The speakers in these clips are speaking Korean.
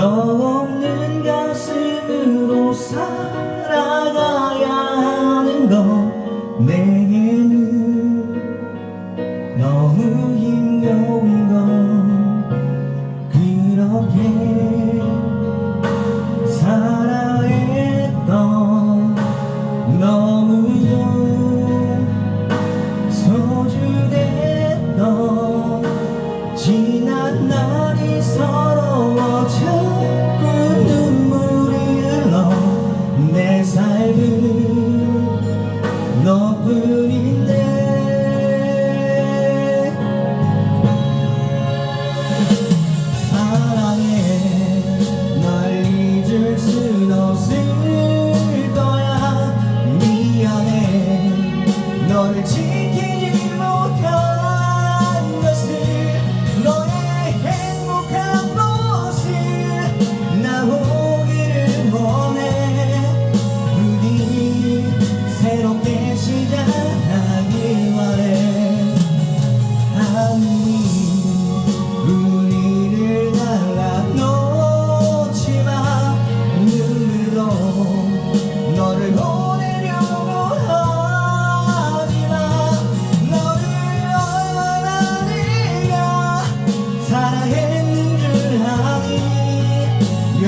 너 없는 가슴으로 살아가야 하는 건 내게는 너무 힘겨운 건 너뿐인데. 사랑해 널 잊을 순 없을 거야. 미안해 너를 지키지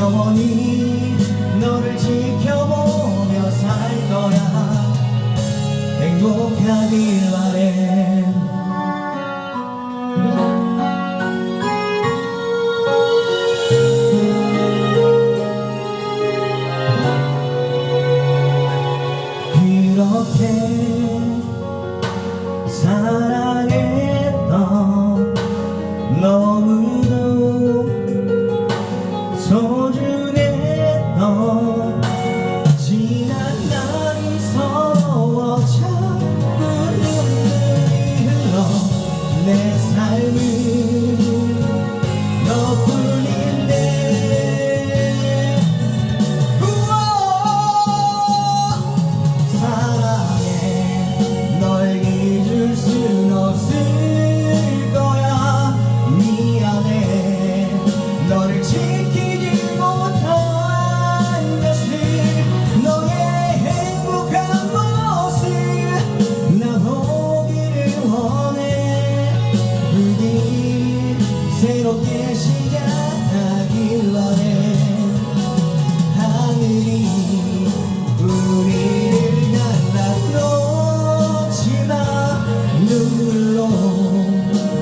영원히 너를 지켜보며 살 거야. 행복하길 바래 내 시작하길 원해 하늘이 우리를 갈라놓지마 눈물로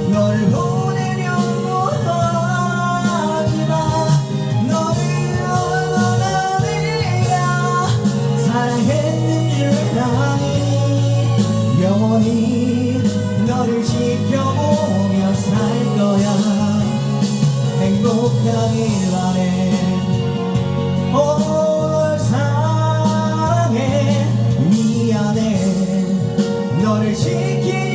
널 보내려고 하지마 너를 얼마나 내가 사랑했는 줄 아니 영원히 너를 지켜 행복하길 바래 널 사랑해. 미안해 너를 지키